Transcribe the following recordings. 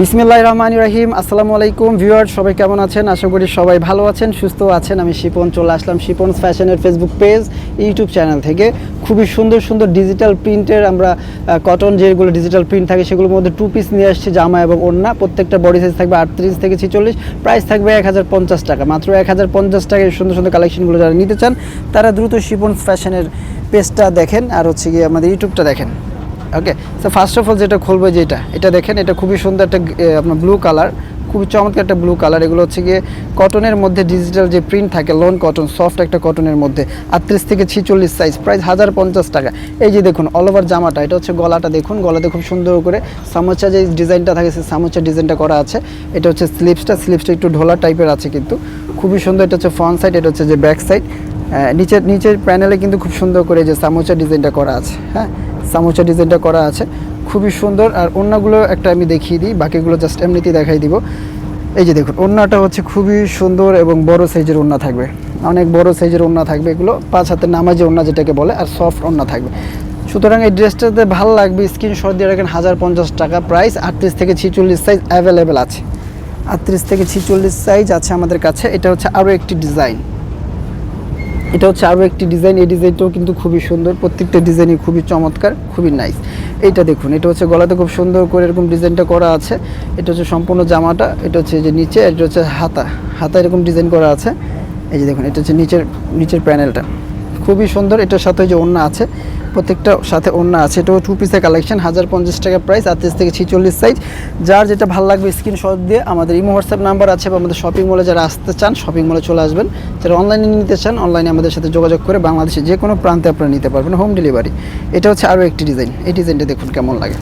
বিসমিল্লাহ রহমান রাহিম, আসসালামু আলাইকুম ভিউয়ার সবাই কেমন আছেন? আশা করি সবাই ভালো আছেন, সুস্থ আছেন। আমি শিপন, চলে আসলাম শিপন ফ্যাশনের ফেসবুক পেজ ইউটিউব চ্যানেল থেকে। খুবই সুন্দর সুন্দর ডিজিটাল প্রিন্টের আমরা কটন যেগুলো ডিজিটাল প্রিন্ট থাকে, সেগুলোর মধ্যে টু পিস নিয়ে আসছি, জামা এবং ওড়না। প্রত্যেকটা বডি সাইজ থাকবে আটত্রিশ থেকে ছেচল্লিশ প্রাইস থাকবে এক হাজার পঞ্চাশ টাকা। মাত্র এক হাজার পঞ্চাশ টাকা এই সুন্দর সুন্দর কালেকশনগুলো যারা নিতে চান, তারা দ্রুত শিপন ফ্যাশনের পেজটা দেখেন, আর হচ্ছে গিয়ে আমাদের ইউটিউবটা দেখেন। ওকে তো ফার্স্ট অফ অল যেটা খুলবো যেটা এটা দেখেন, এটা খুবই সুন্দর একটা আপনার ব্লু কালার খুবই চমৎকার একটা ব্লু কালার এগুলো হচ্ছে গিয়ে কটনের মধ্যে ডিজিটাল যে প্রিন্ট থাকে লোন কটন সফট একটা কটনের মধ্যে, আটত্রিশ থেকে ছিচল্লিশ সাইজ প্রাইস হাজার পঞ্চাশ টাকা। এই যে দেখুন অল ওভার জামাটা, এটা হচ্ছে গলাটা দেখুন, গলাতে খুব সুন্দর করে সামোচা যে ডিজাইনটা থাকে, সেই সামোচা ডিজাইনটা করা আছে। এটা হচ্ছে স্লিপসটা স্লিপসটা একটু ঢোলা টাইপের আছে কিন্তু। খুবই সুন্দর, এটা হচ্ছে ফ্রন্ট সাইড এটা হচ্ছে যে ব্যাক সাইড নিচের নিচের প্যানেলে কিন্তু খুব সুন্দর করে যে সামোচা ডিজাইনটা করা আছে হ্যাঁ? সামোচা ডিজাইনটা করা আছে। খুবই সুন্দর। আর অন্যগুলো একটা আমি দেখিয়ে দিই, বাকিগুলো জাস্ট এমনিতেই দেখাই দিব। এই যে দেখুন, ওড়নাটা হচ্ছে খুবই সুন্দর এবং বড় সাইজের ওড়না থাকবে। অনেক বড় সাইজের ওড়না থাকবে এগুলো। পাঁচ হাতের নামাজি ওড়না যেটাকে বলে, আর সফট ওড়না থাকবে। সুতরাং এই ড্রেসটাতে ভালো লাগবে স্ক্রিনশট দিয়ে রাখেন হাজার পঞ্চাশ টাকা প্রাইস আটত্রিশ থেকে ছিচল্লিশ সাইজ অ্যাভেলেবেল আছে। আটত্রিশ থেকে ছিচল্লিশ সাইজ আছে আমাদের কাছে। এটা হচ্ছে আরও একটি ডিজাইন এটা হচ্ছে আরও একটি ডিজাইন এই ডিজাইনটাও কিন্তু খুবই সুন্দর, প্রত্যেকটা ডিজাইনই খুবই চমৎকার, খুবই নাইস এইটা দেখুন, এটা হচ্ছে গলাতে খুব সুন্দর করে এরকম ডিজাইনটা করা আছে। এটা হচ্ছে সম্পূর্ণ জামাটা, এটা হচ্ছে যে নিচে এটা হচ্ছে হাতা হাতা এরকম ডিজাইন করা আছে। এই যে দেখুন, এটা হচ্ছে নিচের নিচের প্যানেলটা খুবই সুন্দর, এটার সাথে যে ওড়না আছে প্রত্যেকটা সাথে ওড়না আছে। এটাও টু পিসের কালেকশন হাজার পঞ্চাশ টাকা প্রাইস আটত্রিশ থেকে ছিচল্লিশ সাইজ যার যেটা ভালো লাগবে স্ক্রিনশট দিয়ে আমাদের ইমো হোয়াটসঅ্যাপ নাম্বার আছে বা আমাদের শপিং মলে যারা আসতে চান শপিং মলে চলে আসবেন। যারা অনলাইনে নিতে চান অনলাইনে আমাদের সাথে যোগাযোগ করে বাংলাদেশের যে কোনো প্রান্তে আপনারা নিতে পারবেন হোম ডেলিভারি এটা হচ্ছে আরও একটি ডিজাইন এই ডিজাইনটা দেখুন কেমন লাগে।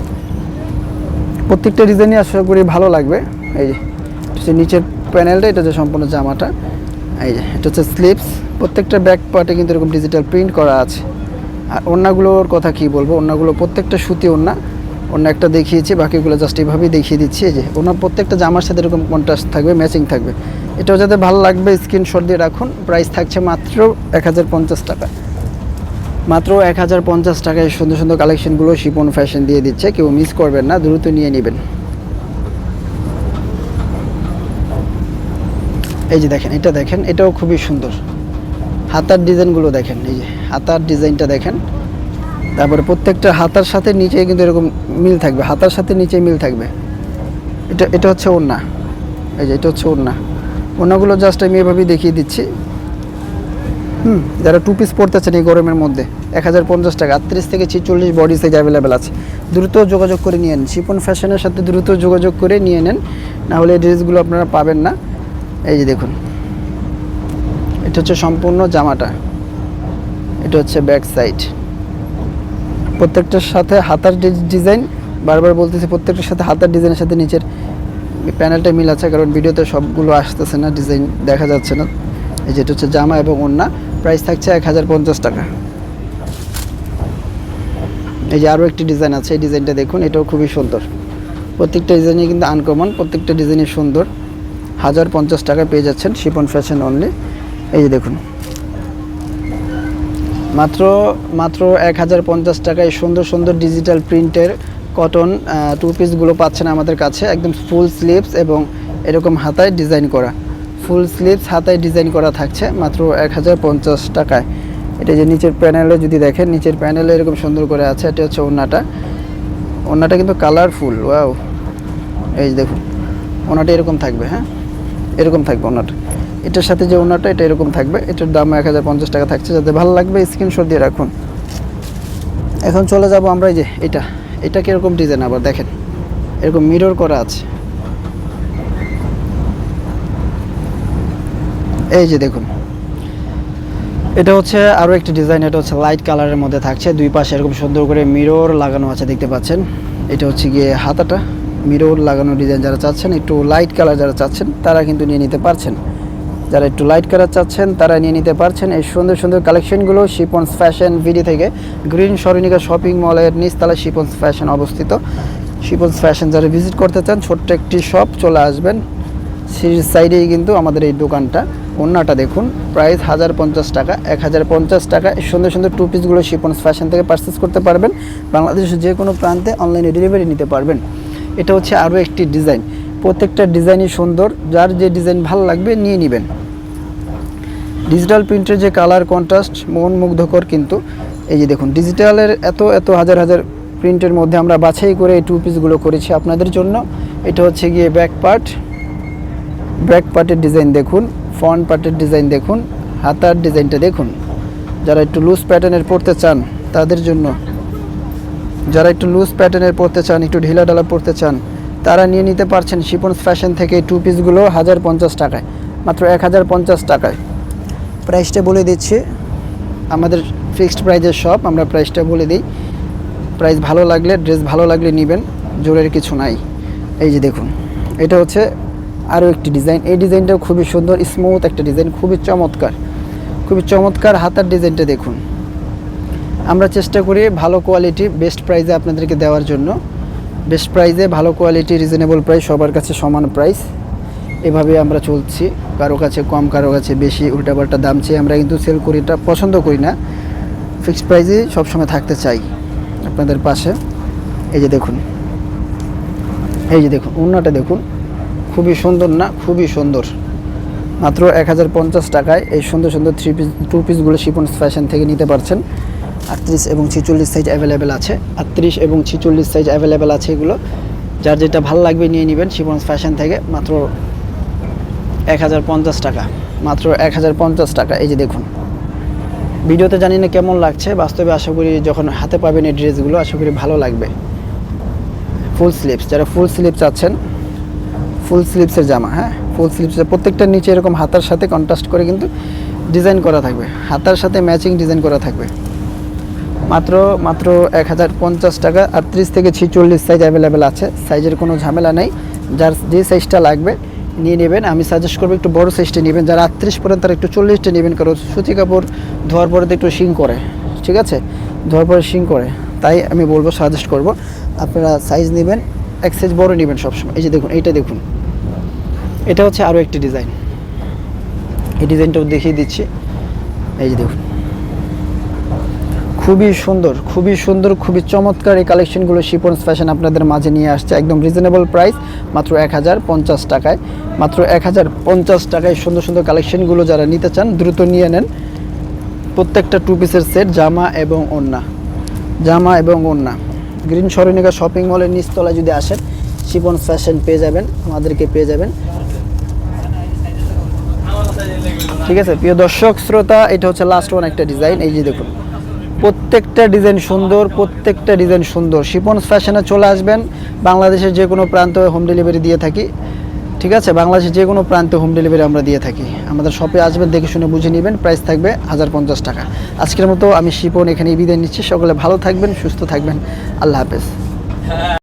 প্রত্যেকটা ডিজাইনই আশা করি ভালো লাগবে। এই যে নিচের প্যানেলটা এটা হচ্ছে সম্পূর্ণ জামাটা। এই যে, এটা হচ্ছে স্লিপস প্রত্যেকটা ব্যাক পার্টে কিন্তু এরকম ডিজিটাল প্রিন্ট করা আছে। আর ওড়নাগুলোর কথা কি বলব? ওড়নাগুলো প্রত্যেকটা সুতি ওড়না, অন্য একটা দেখিয়েছি, বাকিগুলো জাস্ট এইভাবেই দেখিয়ে দিচ্ছি যে ওনার প্রত্যেকটা জামার সাথে এরকম কন্ট্রাস্ট থাকবে ম্যাচিং থাকবে। এটাও যাতে ভালো লাগবে স্ক্রিনশট দিয়ে রাখুন প্রাইস থাকছে মাত্র এক হাজার পঞ্চাশ টাকা। মাত্র এক হাজার পঞ্চাশ টাকায় সুন্দর সুন্দর কালেকশনগুলো শিপন ফ্যাশন দিয়ে দিচ্ছে, কেউ মিস করবেন না, দ্রুত নিয়ে নেবেন। এই যে দেখেন, এটা দেখেন, এটাও খুবই সুন্দর। হাতার ডিজাইনগুলো দেখেন, এই যে হাতার ডিজাইনটা দেখেন। তারপরে প্রত্যেকটা হাতার সাথে নিচে কিন্তু এরকম মিল থাকবে, হাতার সাথে নিচে মিল থাকবে। এটা এটা হচ্ছে ওড়না, এই যে এটা হচ্ছে ওড়না। ওড়নাগুলো জাস্ট আমি এভাবেই দেখিয়ে দিচ্ছি। হুম, যারা টু পিস পড়তেছেন এই গরমের মধ্যে, এক হাজার পঞ্চাশ টাকা, আটত্রিশ থেকে ছিচল্লিশ বডি সাইজ অ্যাভেলেবেল আছে। দ্রুত যোগাযোগ করে নিয়ে নেন, শিপন ফ্যাশনের সাথে দ্রুত যোগাযোগ করে নিয়ে নেন, না হলে এই ড্রেসগুলো আপনারা পাবেন না। এই যে দেখুন এটা হচ্ছে সম্পূর্ণ জামাটা। এটা হচ্ছে ব্যাক সাইড প্রত্যেকটার সাথে হাতার ডিজাইন, বারবার বলতেছি প্রত্যেকটার সাথে হাতার ডিজাইনের সাথে নিচের প্যানেলটা মিল আছে, কারণ ভিডিওতে সবগুলো আসতেছে না ডিজাইন দেখা যাচ্ছে না। এই যেটা হচ্ছে জামা এবং ওড়না প্রাইস থাকছে এক হাজার পঞ্চাশ টাকা। এই যে আরও একটি ডিজাইন আছে, এই ডিজাইনটা দেখুন, এটাও খুবই সুন্দর। প্রত্যেকটা ডিজাইনই কিন্তু আনকমন প্রত্যেকটা ডিজাইনই সুন্দর। হাজার পঞ্চাশ টাকা পেয়ে যাচ্ছেন, শিপন ফ্যাশন অনলি এই যে দেখুন। মাত্র মাত্র এক হাজার পঞ্চাশ টাকায় সুন্দর সুন্দর ডিজিটাল প্রিন্টের কটন টু পিসগুলো পাচ্ছেন আমাদের কাছে। একদম ফুল স্লিভস এবং এরকম হাতায় ডিজাইন করা। ফুল স্লিভস হাতায় ডিজাইন করা থাকছে মাত্র এক হাজার পঞ্চাশ টাকায়। এটা যে নিচের প্যানেলে যদি দেখেন, নিচের প্যানেলে এরকম সুন্দর করে আছে, এটা হচ্ছে ওড়নাটা। ওড়নাটা কিন্তু কালারফুল ওয়াও এই দেখুন ওনাটা এরকম থাকবে হ্যাঁ? এরকম থাকবে ওনাটা এটার সাথে যে ওনাটা, এটা এরকম থাকবে। এটার দাম এক হাজার পঞ্চাশ টাকা থাকছে। যাতে ভালো লাগবে স্ক্রিনশট দিয়ে রাখুন। এখন চলে যাব আমরা এই যে এটা। এটা কীরকম ডিজাইন আবার দেখেন। এরকম মিরর করা আছে। এই যে দেখুন। এটা হচ্ছে আরও একটি ডিজাইন এটা হচ্ছে লাইট কালারের মধ্যে থাকছে। দুই পাশে এরকম সুন্দর করে মিরর লাগানো আছে, দেখতে পাচ্ছেন। এটা হচ্ছে গিয়ে হাতাটা। মিরর লাগানো ডিজাইন যারা চাচ্ছেন, একটু লাইট কালার যারা চাচ্ছেন, তারা কিন্তু নিয়ে নিতে পারছেন। যারা একটু লাইট কালার চাচ্ছেন, তারা নিয়ে নিতে পারছেন এই সুন্দর সুন্দর কালেকশনগুলো শিপন্স ফ্যাশন ভিডি থেকে। গ্রিন সরণিকা শপিং মলের নিচতলা শিপন্স ফ্যাশন অবস্থিত। শিপন্স ফ্যাশন যারা ভিজিট করতে চান, ছোট্ট একটি শপ চলে আসবেন। সিঁড়ির সাইডেই কিন্তু আমাদের এই দোকানটা। অন্যটা দেখুন প্রাইস হাজার পঞ্চাশ টাকা, এক হাজার পঞ্চাশ টাকা। সুন্দর সুন্দর টু পিসগুলো শিপন্স ফ্যাশন থেকে পারচেস করতে পারবেন। বাংলাদেশের যে কোনো প্রান্তে অনলাইনে ডেলিভারি নিতে পারবেন। এটা হচ্ছে আরও একটি ডিজাইন প্রত্যেকটা ডিজাইনই সুন্দর। যার যে ডিজাইন ভালো লাগবে নিয়ে নেবেন। ডিজিটাল প্রিন্টের যে কালার কন্ট্রাস্ট মন মুগ্ধকর কিন্তু। এই যে দেখুন ডিজিটালের এত এত হাজার হাজার প্রিন্টের মধ্যে আমরা বাছাই করে এই টু পিসগুলো করেছি আপনাদের জন্য। এটা হচ্ছে গিয়ে ব্যাক পার্ট ব্যাক পার্টের ডিজাইন দেখুন ফ্রন্ট পার্টের ডিজাইন দেখুন, হাতার ডিজাইনটা দেখুন। যারা একটু লুজ প্যাটার্নের পড়তে চান, তাদের জন্য। যারা একটু লুজ প্যাটার্নের পড়তে চান, একটু ঢিলা ঢালা পড়তে চান তারা নিয়ে নিতে পারছেন শিপন্স ফ্যাশন থেকে টু পিসগুলো হাজার পঞ্চাশ টাকায়, মাত্র এক হাজার পঞ্চাশ টাকায়। প্রাইসটা বলে দিচ্ছি, আমাদের ফিক্সড প্রাইজের শপ আমরা প্রাইসটা বলে দিই। প্রাইস ভালো লাগলে ড্রেস ভালো লাগলে নেবেন, জোরের কিছু নাই। এই যে দেখুন, এটা হচ্ছে আরও একটি ডিজাইন এই ডিজাইনটাও খুবই সুন্দর স্মুথ একটা ডিজাইন খুবই চমৎকার। খুবই চমৎকার হাতার ডিজাইনটা দেখুন। আমরা চেষ্টা করি ভালো কোয়ালিটি বেস্ট প্রাইজে আপনাদেরকে দেওয়ার জন্য। বেস্ট প্রাইসে, ভালো কোয়ালিটি, রিজনেবল প্রাইস, সবার কাছে সমান প্রাইস। এভাবে আমরা চলছি। কারও কাছে কম, কারও কাছে বেশি, উল্টাপাল্টা দাম চেয়ে আমরা কিন্তু সেল করি এটা পছন্দ করি না। ফিক্সড প্রাইসে সবসময় থাকতে চাই আপনাদের পাশে। এই যে দেখুন। এই যে দেখুন অন্যটা দেখুন। খুবই সুন্দর না? খুবই সুন্দর। মাত্র এক হাজার পঞ্চাশ টাকায় এই সুন্দর সুন্দর থ্রি পিস টু পিসগুলো শিপন্স ফ্যাশন থেকে নিতে পারছেন। আটত্রিশ এবং ছিচল্লিশ সাইজ অ্যাভেলেবেল আছে। আটত্রিশ এবং ছিচল্লিশ সাইজ অ্যাভেলেবেল আছে এগুলো। যার যেটা ভালো লাগবে নিয়ে নেবেন শিপন্স ফ্যাশন থেকে, মাত্র এক হাজার পঞ্চাশ টাকা। মাত্র এক হাজার পঞ্চাশ টাকা, এই যে দেখুন। ভিডিওতে জানি না কেমন লাগছে, বাস্তবে আশা করি যখন হাতে পাবেন এই ড্রেসগুলো, আশা করি ভালো লাগবে। ফুল স্লিপস যারা ফুল স্লিপ চাচ্ছেন ফুল স্লিপসের জামা হ্যাঁ? ফুল স্লিপসের প্রত্যেকটার নিচে এরকম হাতার সাথে কন্ট্রাস্ট করে কিন্তু ডিজাইন করা থাকবে। হাতার সাথে ম্যাচিং ডিজাইন করা থাকবে। মাত্র মাত্র এক হাজার পঞ্চাশ টাকা আটত্রিশ থেকে ছিচল্লিশ সাইজ অ্যাভেলেবেল আছে। সাইজের কোনো ঝামেলা নেই। যার যে সাইজটা লাগবে, নিয়ে নেবেন। আমি সাজেস্ট করব একটু বড় সাইজটা নেবেন। যারা আটত্রিশ পর্যন্ত তারা একটু চল্লিশটা নেবেন, কারণ সুতি কাপড় ধোয়ার পরে তো একটু শিং করে, ঠিক আছে? ধোয়ার পরে শিং করে। তাই আমি বলব সাজেস্ট করব, আপনারা সাইজ নেবেন, এক সাইজ বড় নেবেন সবসময়। এই যে দেখুন, এইটা দেখুন। এটা হচ্ছে আরও একটি ডিজাইন এই ডিজাইনটাও দেখিয়ে দিচ্ছি। এই যে দেখুন। খুবই সুন্দর খুবই সুন্দর, খুবই চমৎকার এই কালেকশনগুলো শিপন্স ফ্যাশন আপনাদের মাঝে নিয়ে আসছে। একদম রিজনেবল প্রাইস মাত্র এক হাজার পঞ্চাশ টাকায়। মাত্র এক হাজার পঞ্চাশ টাকায় সুন্দর সুন্দর কালেকশনগুলো যারা নিতে চান, দ্রুত নিয়ে নেন। প্রত্যেকটা টু পিসের সেট জামা এবং ওড়না। জামা এবং ওড়না। গ্রিন সরণিকা শপিং মলের নিচতলায় যদি আসেন শিপন্স ফ্যাশন পেয়ে যাবেন, আমাদেরকে পেয়ে যাবেন। ঠিক আছে? প্রিয় দর্শক, শ্রোতা, এটা হচ্ছে লাস্ট ওয়ান একটা ডিজাইন এই যে দেখুন প্রত্যেকটা ডিজাইন সুন্দর, প্রত্যেকটা ডিজাইন সুন্দর। শিপনস ফ্যাশনে চলে আসবেন, বাংলাদেশের যে কোনো প্রান্তে হোম ডেলিভারি দিয়ে থাকি। ঠিক আছে? বাংলাদেশের যে কোনো প্রান্তে হোম ডেলিভারি আমরা দিয়ে থাকি। আমাদের শপে আসবেন, দেখে শুনে বুঝে নেবেন প্রাইস থাকবে হাজার পঞ্চাশ টাকা। আজকের মতো আমি শিপন এখানে বিদায় নিচ্ছি। সকলে ভালো থাকবেন, সুস্থ থাকবেন। আল্লাহ হাফেজ।